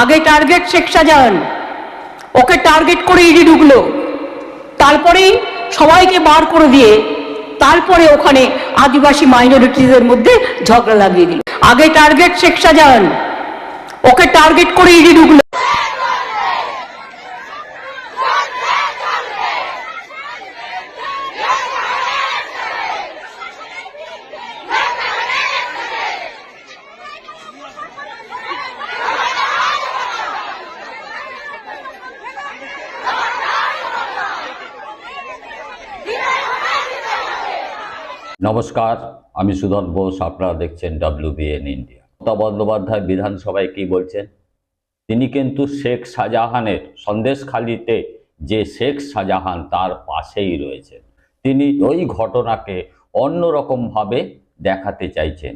আগে টার্গেট শেখ শাহজাহান। ওকে টার্গেট করে ইডি ঢুকলো। তারপরেই সবাইকে বার করে দিয়ে তারপরে ওখানে আদিবাসী মাইনরিটিদের মধ্যে ঝগড়া লাগিয়ে দিল। আগে টার্গেট শেখ শাহজাহান, ওকে টার্গেট করে ইডি ঢুকলো। নমস্কার, আমি সুধন বোস আপনারা দেখছেন ডাব্লিউবিএন ইন্ডিয়া মমতা বন্দ্যোপাধ্যায় বিধানসভায় কি বলছেন? তিনি কিন্তু শেখ শাহজাহানের সন্দেশখালিতে যে শেখ শাহজাহান তার পাশেই রয়েছেন। তিনি ওই ঘটনাকে অন্যরকমভাবে দেখাতে চাইছেন।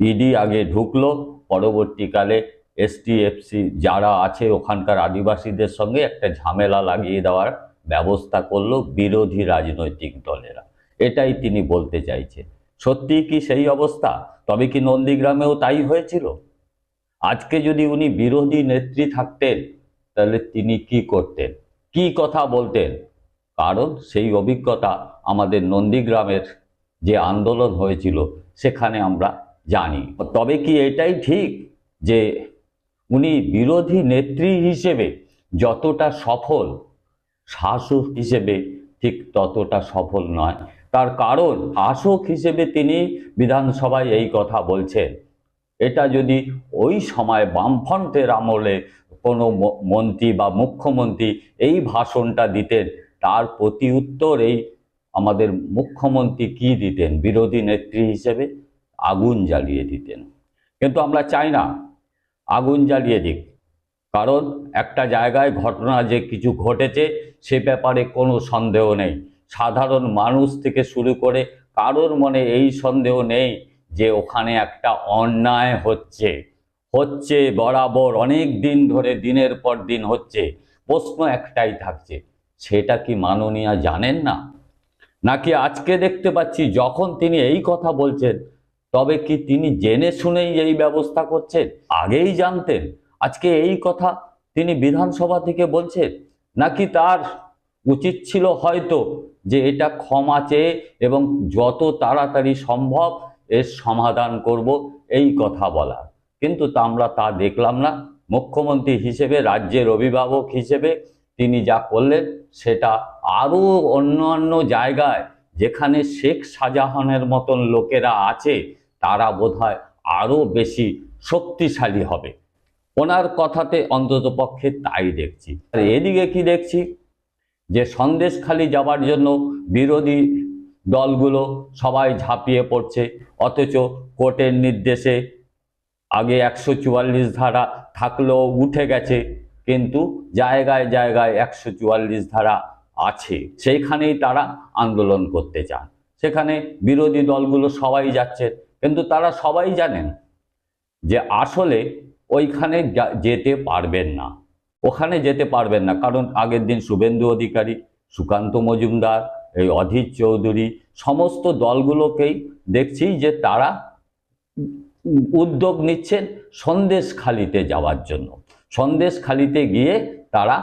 ইডি আগে ঢুকলো, পরবর্তীকালে এসটিএফসি যারা আছে ওখানকার আদিবাসীদের সঙ্গে একটা ঝামেলা লাগিয়ে দেওয়ার ব্যবস্থা করল বিরোধী রাজনৈতিক দলেরা। এটাই তিনি বলতে চাইছেন। সত্যি কি সেই অবস্থা? তবে কি নন্দীগ্রামেও তাই হয়েছিল? আজকে যদি উনি বিরোধী নেত্রী থাকতেন, তাহলে তিনি কি করতেন? কি কথা বলতেন? কারণ সেই অভিজ্ঞতা আমাদের নন্দীগ্রামের যে আন্দোলন হয়েছিল, সেখানে আমরা জানি। তবে কি এটাই ঠিক যে উনি বিরোধী নেত্রী হিসেবে যতটা সফল, শাসক হিসেবে ঠিক ততটা সফল নয় তার কারণ শাসক হিসেবে তিনি বিধানসভায় এই কথা বলছেন। এটা যদি ওই সময় বামফ্রন্টের আমলে কোনো মন্ত্রী বা মুখ্যমন্ত্রী এই ভাষণটা দিতেন, তার প্রতি উত্তর এই আমাদের মুখ্যমন্ত্রী কি দিতেন? বিরোধী নেত্রী হিসেবে আগুন জ্বালিয়ে দিতেন। কিন্তু আমরা চাই না আগুন জ্বালিয়ে দিক। কারণ একটা জায়গায় ঘটনা যে কিছু ঘটেছে সে ব্যাপারে কোনো সন্দেহ নেই। সাধারণ মানুষ থেকে শুরু করে কারোর মনে এই সন্দেহ নেই যে ওখানে একটা অন্যায় হচ্ছে। হচ্ছে বরাবর অনেক দিন ধরে, দিনের পর দিন হচ্ছে। প্রশ্ন একটাই থাকছে, সেটা কি মাননীয়া জানেন না? নাকি আজকে দেখতে পাচ্ছি যখন তিনি এই কথা বলছেন, তবে কি তিনি জেনে শুনেই এই ব্যবস্থা করছেন? আগেই জানতেন। আজকে এই কথা তিনি বিধানসভা থেকে বলছেন। নাকি তার উচিত ছিল হয়তো যে এটা ক্ষমা চেয়ে এবং যত তাড়াতাড়ি সম্ভব এর সমাধান করব, এই কথা বলা। কিন্তু তা আমরা তা দেখলাম না। মুখ্যমন্ত্রী হিসেবে, রাজ্যের অভিভাবক হিসেবে তিনি যা করলেন, সেটা আরও অন্যান্য জায়গায় যেখানে শেখ শাহজাহানের মতন লোকেরা আছে, তারা বোধহয় আরও বেশি শক্তিশালী হবে। ওনার কথাতে অন্ততপক্ষে তাই দেখছি। আর এদিকে কি দেখছি? যে সন্দেশখালি যাওয়ার জন্য বিরোধী দলগুলো সবাই ঝাঁপিয়ে পড়ছে। অথচ কোর্টের নির্দেশে আগে একশো চুয়াল্লিশ ধারা থাকলেও উঠে গেছে, কিন্তু জায়গায় জায়গায় একশো চুয়াল্লিশ ধারা আছে। সেইখানেই তারা আন্দোলন করতে চান। সেখানে বিরোধী দলগুলো সবাই যাচ্ছে, কিন্তু তারা সবাই জানেন যে আসলে ওইখানে যেতে পারবেন না। ওখানে যেতে পারবেন না। কারণ আগের দিন শুভেন্দু অধিকারী, সুকান্ত মজুমদার, এই অধীর চৌধুরী, সমস্ত দলগুলোকেই দেখছি যে তারা উদ্যোগ নিচ্ছেন সন্দেশখালিতে যাওয়ার জন্য। সন্দেশখালিতে গিয়ে তারা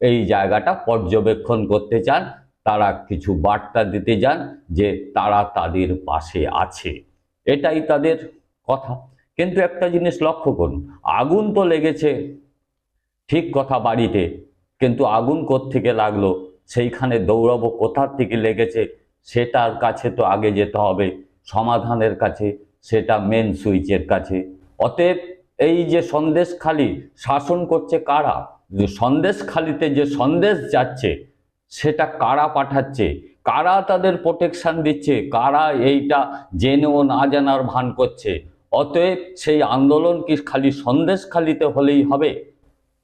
এই জায়গাটা পর্যবেক্ষণ করতে চান, তারা কিছু বার্তা দিতে যান যে তারা তাদের পাশে আছে। এটাই তাদের কথা। কিন্তু একটা জিনিস লক্ষ্য করুন, আগুন তো লেগেছে ঠিক কথা বাড়িতে, কিন্তু আগুন থেকে লাগল? সেইখানে দৌড়াবো কোথার থেকে লেগেছে? সেটার কাছে তো আগে যেতে হবে, সমাধানের কাছে, সেটা মেন সুইচের কাছে। অতএব এই যে সন্দেশখালি শাসন করছে কারা? যে সন্দেশখালিতে যে সন্দেশ যাচ্ছে, সেটা কারা পাঠাচ্ছে? কারা তাদের প্রোটেকশান দিচ্ছে? কারা এইটা জেনেও না জানার ভান করছে? অতএব সেই আন্দোলন কি খালি সন্দেশখালিতে হলেই হবে?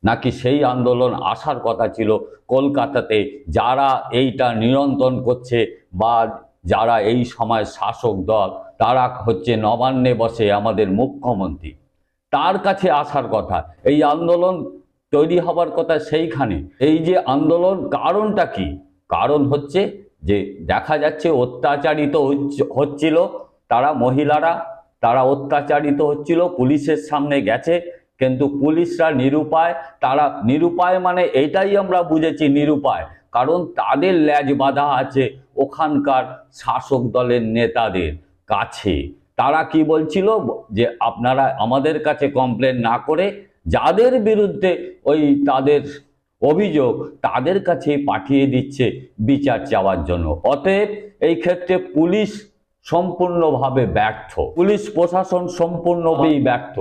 নাকি সেই আন্দোলন আসার কথা ছিল কলকাতাতে? যারা এইটা নিয়ন্ত্রণ করছে বা যারা এই সময় শাসক দল, তারা হচ্ছে নবান্নে বসে আমাদের মুখ্যমন্ত্রী। তার কাছে আসার কথা, এই আন্দোলন তৈরি হবার কথা সেইখানে। এই যে আন্দোলন, কারণটা কি? কারণ হচ্ছে যে দেখা যাচ্ছে অত্যাচারিত হচ্ছ- হচ্ছিল তারা মহিলারা, তারা অত্যাচারিত হচ্ছিল, পুলিশের সামনে গেছে কিন্তু পুলিশরা নিরুপায়, তারা নিরুপায় মানে এটাই আমরা বুঝেছি নিরুপায়। কারণ তাদের ল্যাজ বাঁধা আছে ওখানকার শাসক দলের নেতাদের কাছে। তারা কি বলছিল? যে আপনারা আমাদের কাছে কমপ্লেন না করে যাদের বিরুদ্ধে ওই তাদের অভিযোগ তাদের কাছে পাঠিয়ে দিচ্ছে বিচার চাওয়ার জন্য। অতএব এই ক্ষেত্রে পুলিশ সম্পূর্ণভাবে ব্যর্থ। পুলিশ প্রশাসন সম্পূর্ণভাবেই ব্যর্থ।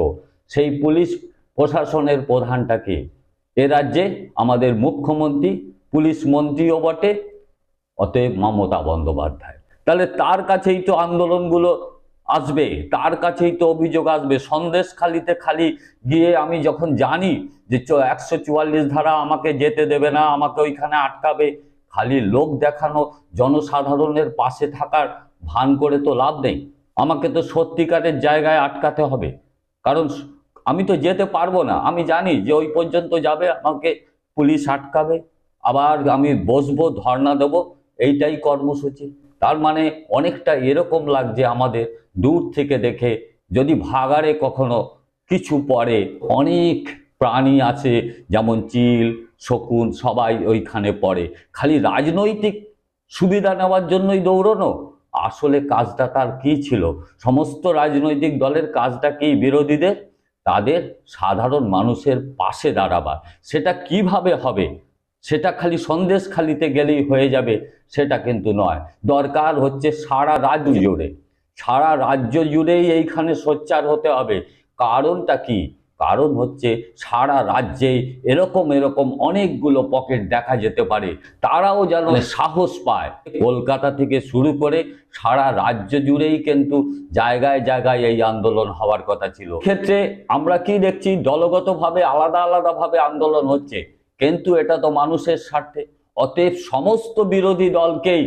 সেই পুলিশ প্রশাসনের প্রধানটাকে এ রাজ্যে আমাদের মুখ্যমন্ত্রী, পুলিশ মন্ত্রীও বটে, অতএব মমতা বন্দ্যোপাধ্যায়। তাহলে তার কাছেই তো আন্দোলনগুলো আসবে, তার কাছেই তো অভিযোগ আসবে। সন্দেশখালিতে খালি গিয়ে আমি যখন জানি যে চ, একশো চুয়াল্লিশ ধারা আমাকে যেতে দেবে না, আমাকে ওইখানে আটকাবে, খালি লোক দেখানো, জনসাধারণের পাশে থাকার ভান করে তো লাভ নেই। আমাকে তো সত্যিকারের জায়গায় আটকাতে হবে। কারণ আমি তো যেতে পারব না। আমি জানি যে ওই পর্যন্ত যাবে, আমাকে পুলিশ আটকাবে, আবার আমি বসবো, ধর্ণা দেবো, এইটাই কর্মসূচি। তার মানে অনেকটা এরকম লাগছে আমাদের দূর থেকে দেখে, যদি ভাগাড়ে কখনো কিছু পরে অনেক প্রাণী আছে, যেমন চিল, শকুন, সবাই ওইখানে পড়ে। খালি রাজনৈতিক সুবিধা নেওয়ার জন্যই দৌড়নো। আসলে কাজটা তার কি ছিল? সমস্ত রাজনৈতিক দলের কাজটা কি বিরোধীদের? তাদের সাধারণ মানুষের পাশে দাঁড়াবার। সেটা কীভাবে হবে? সেটা খালি সন্দেশ খালিতে গেলেই হয়ে যাবে, সেটা কিন্তু নয়। দরকার হচ্ছে সারা রাজ্য জুড়ে। সারা রাজ্য জুড়েই এইখানে সোচ্চার হতে হবে। কারণটা কি? কারণ হচ্ছে সারা রাজ্যে এরকম এরকম অনেকগুলো পকেট দেখা যেতে পারে। তারাও যেন সাহস পায়। কলকাতা থেকে শুরু করে সারা রাজ্য জুড়েই কিন্তু জায়গায় জায়গায় এই আন্দোলন হওয়ার কথা ছিল। ক্ষেত্রে আমরা কি দেখছি? দলগতভাবে আলাদা আলাদাভাবে আন্দোলন হচ্ছে। কিন্তু এটা তো মানুষের স্বার্থে। অতএব সমস্ত বিরোধী দলকেই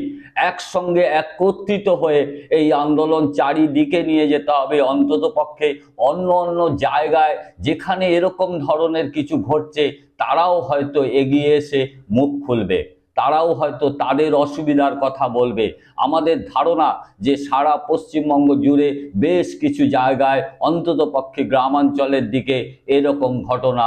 একসঙ্গে একত্রিত হয়ে এই আন্দোলন চারিদিকে নিয়ে যেতে হবে। অন্তত পক্ষে অন্য অন্য জায়গায় যেখানে এরকম ধরনের কিছু ঘটছে, তারাও হয়তো এগিয়ে এসে মুখ খুলবে। তারাও হয়তো তাদের অসুবিধার কথা বলবে। আমাদের ধারণা যে সারা পশ্চিমবঙ্গ জুড়ে বেশ কিছু জায়গায় অন্তত পক্ষে গ্রামাঞ্চলের দিকে এরকম ঘটনা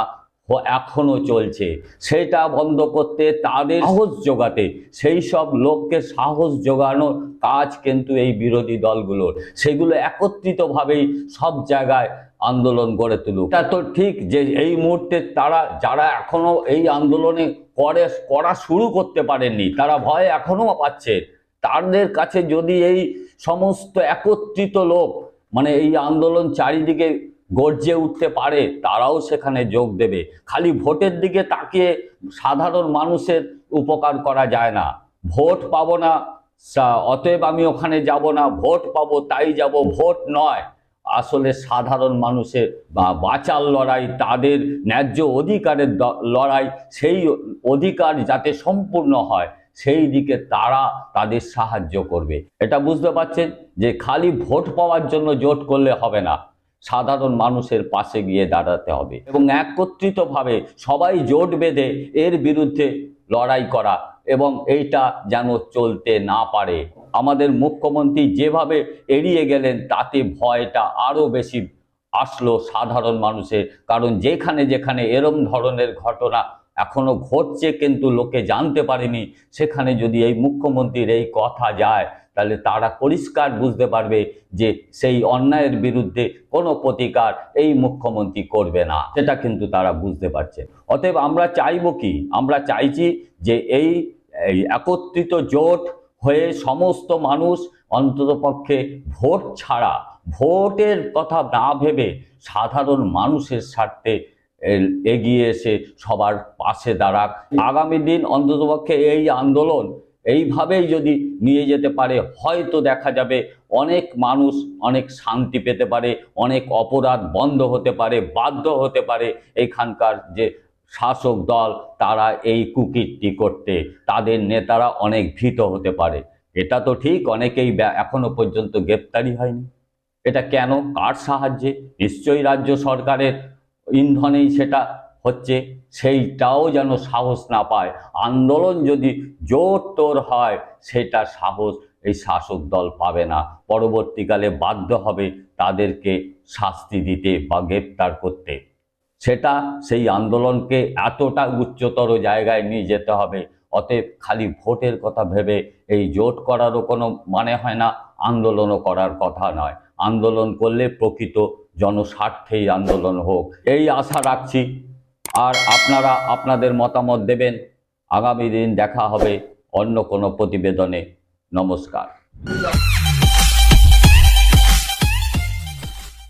এখনও চলছে। সেটা বন্ধ করতে তাদের সাহস জোগাতে, সেই সব লোককে সাহস জোগানোর কাজ কিন্তু এই বিরোধী দলগুলোর। সেগুলো একত্রিতভাবেই সব জায়গায় আন্দোলন গড়ে তুলুক। এটা তো ঠিক যে এই মুহূর্তে তারা, যারা এখনও এই আন্দোলনে করে, করা শুরু করতে পারেননি, তারা ভয় এখনও পাচ্ছে। তাদের কাছে যদি এই সমস্ত একত্রিত লোক মানে এই আন্দোলন চারিদিকে গর্জে উঠতে পারে, তারাও সেখানে যোগ দেবে। খালি ভোটের দিকে তাকিয়ে সাধারণ মানুষের উপকার করা যায় না। ভোট পাবো না অতএব আমি ওখানে যাব না, ভোট পাবো তাই যাব, ভোট নয়। আসলে সাধারণ মানুষের বা বাঁচার লড়াই, তাদের ন্যায্য অধিকারের লড়াই, সেই অধিকার যাতে সম্পূর্ণ হয়, সেই দিকে তারা তাদের সাহায্য করবে। এটা বুঝতে পারছেন? যে খালি ভোট পাওয়ার জন্য জোট করলে হবে না। সাধারণ মানুষের পাশে গিয়ে দাঁড়াতে হবে এবং একত্রিতভাবে সবাই জোট বেঁধে এর বিরুদ্ধে লড়াই করা এবং এইটা যেন চলতে না পারে। আমাদের মুখ্যমন্ত্রী যেভাবে এড়িয়ে গেলেন, তাতে ভয়টা আরও বেশি আসলো সাধারণ মানুষের। কারণ যেখানে যেখানে এরম ধরনের ঘটনা এখনও ঘটছে কিন্তু লোকে জানতে পারেনি, সেখানে যদি এই মুখ্যমন্ত্রীর এই কথা যায় তাহলে তারা পরিষ্কার বুঝতে পারবে যে সেই অন্যায়ের বিরুদ্ধে কোনো প্রতিকার এই মুখ্যমন্ত্রী করবে না। সেটা কিন্তু তারা বুঝতে পারছে। অতএব আমরা চাইব কি? আমরা চাইছি যে এই একত্রিত জোট হয়ে সমস্ত মানুষ অন্ততপক্ষে ভোট ছাড়া, ভোটের কথা না ভেবে সাধারণ মানুষের স্বার্থে এগিয়ে এসে সবার পাশে দাঁড়াক। আগামী দিন অন্ততপক্ষে এই আন্দোলন এইভাবেই যদি নিয়ে যেতে পারে, হয়তো দেখা যাবে অনেক মানুষ অনেক শান্তি পেতে পারে, অনেক অপরাধ বন্ধ হতে পারে, বাধ্য হতে পারে এখানকার যে শাসক দল, তারা এই কুকীর্তি করতে। তাদের নেতারা অনেক ভীত হতে পারে। এটা তো ঠিক, অনেকেই এখনও পর্যন্ত গ্রেপ্তারি হয়নি। এটা কেন? কার সাহায্যে? নিশ্চয়ই রাজ্য সরকারের ইন্ধনেই সেটা হচ্ছে সেইটাও যেন সাহস না পায়। আন্দোলন যদি জোর তোর হয়, সেটা সাহস এই শাসক দল পাবে না। পরবর্তীকালে বাধ্য হবে তাদেরকে শাস্তি দিতে বা গ্রেপ্তার করতে। সেটা সেই আন্দোলনকে এতটা উচ্চতর জায়গায় নিয়ে যেতে হবে। অতএব খালি ভোটের কথা ভেবে এই জোট করারও কোনো মানে হয় না, আন্দোলনও করার কথা নয়। আন্দোলন করলে প্রকৃত জনস্বার্থেই আন্দোলন হোক। এই আশা রাখছি। আর আপনারা আপনাদের মতামত দেবেন। আগামী দিন দেখা হবে অন্য কোনো প্রতিবেদনে। নমস্কার।